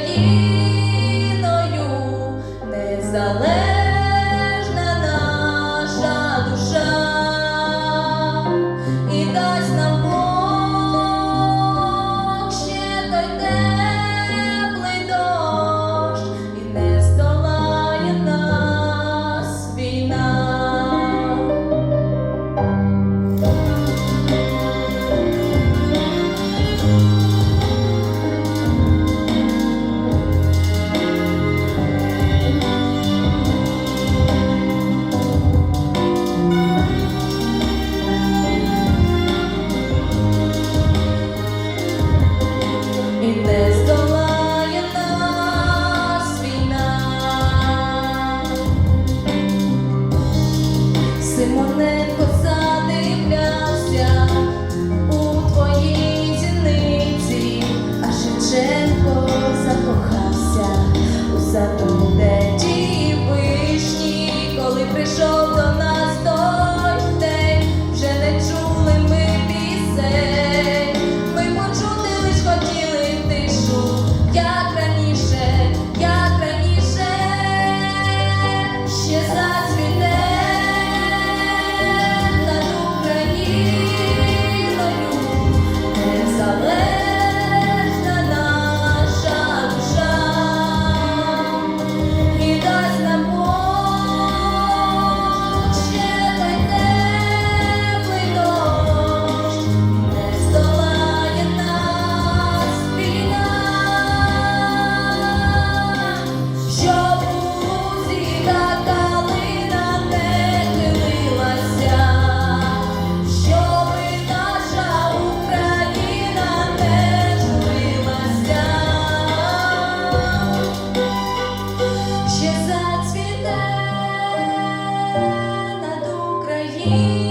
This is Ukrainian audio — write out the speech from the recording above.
Україною незалежною. desire. need.